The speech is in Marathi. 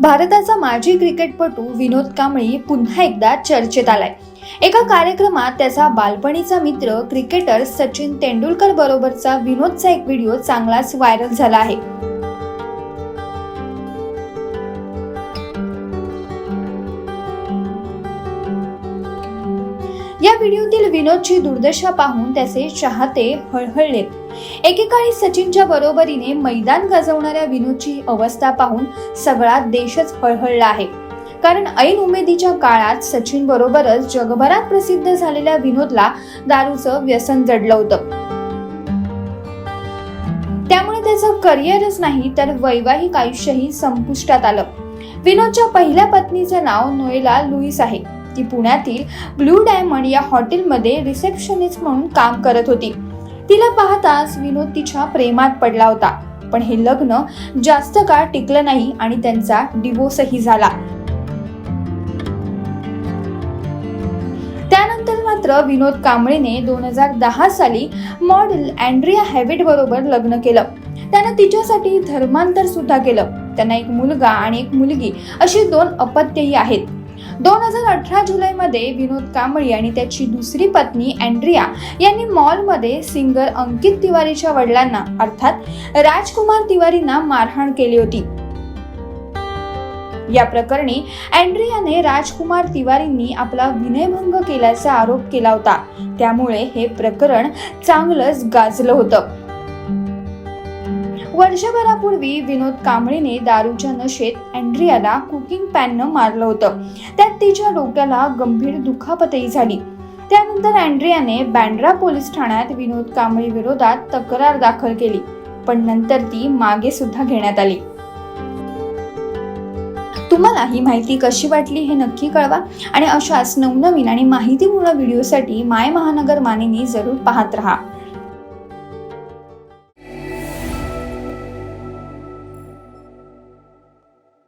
भारताचा माजी क्रिकेटपटू विनोद कांबळी पुन्हा एकदा चर्चेत आलाय. एका कार्यक्रमात त्याचा बालपणीचा मित्र क्रिकेटर सचिन तेंडुलकर बरोबरचा विनोदचा एक व्हिडिओ चांगलाच व्हायरल झाला आहे. या व्हिडिओतील विनोदची दुर्दशा पाहून त्याचे चाहते हळहळलेत एकेकाळी सचिनच्या बरोबरीने मैदान गाजवणाऱ्या विनोदची अवस्था पाहून सगळा देशच हळहळला आहे. कारण ऐन उमेदीच्या काळात सचिन बरोबरच जगभरात प्रसिद्ध झालेल्या विनोदला दारूचं व्यसन जडलं होतं. त्यामुळे त्याचं करिअरच नाही तर वैवाहिक आयुष्यही संपुष्टात आलं. विनोदच्या पहिल्या पत्नीचं नाव नोएला लुईस आहे. ती पुण्यातील ब्लू डायमंड या हॉटेलमध्ये रिसेप्शनिस्ट म्हणून काम करत होती. तिला पाहताच विनोद तिच्या प्रेमात पडला होता पण हे लग्न जास्त काळ टिकलं नाही आणि त्यांचा डिवोर्सही झाला. त्यानंतर मात्र विनोद कांबळेने दोन हजार दहा साली मॉडेल अँड्रिया हॅविट बरोबर लग्न केलं. त्यानं तिच्यासाठी धर्मांतर सुद्धा केलं. त्यांना एक मुलगा आणि एक मुलगी अशी दोन अपत्यही आहेत. दोन हजार अठरा जुलैमध्ये विनोद कांबळी आणि त्याची दुसरी पत्नी अँड्रिया यांनी मॉलमध्ये सिंगर अंकित तिवारीच्या वडिलांना अर्थात राजकुमार तिवारींना मारहाण केली होती. या प्रकरणी अँड्रियाने राजकुमार तिवारींनी आपला विनयभंग केल्याचा आरोप केला होता. त्यामुळे हे प्रकरण चांगलंच गाजलं होतं. वर्षभरापूर्वी विनोद कांबळीने दारूच्या नशेत अँड्रियाला कुकिंग पॅननं मारलं होतं. त्यात तिच्या डोक्याला गंभीर दुखापतही झाली. त्यानंतर अँड्रियाने बँड्रा पोलीस ठाण्यात विनोद कांबळी विरोधात तक्रार दाखल केली पण नंतर ती मागे सुद्धा घेण्यात आली. तुम्हाला ही माहिती कशी वाटली हे नक्की कळवा आणि अशाच नवनवीन आणि माहितीपूर्ण व्हिडिओसाठी माय महानगर मानेनी जरूर पाहत राहा.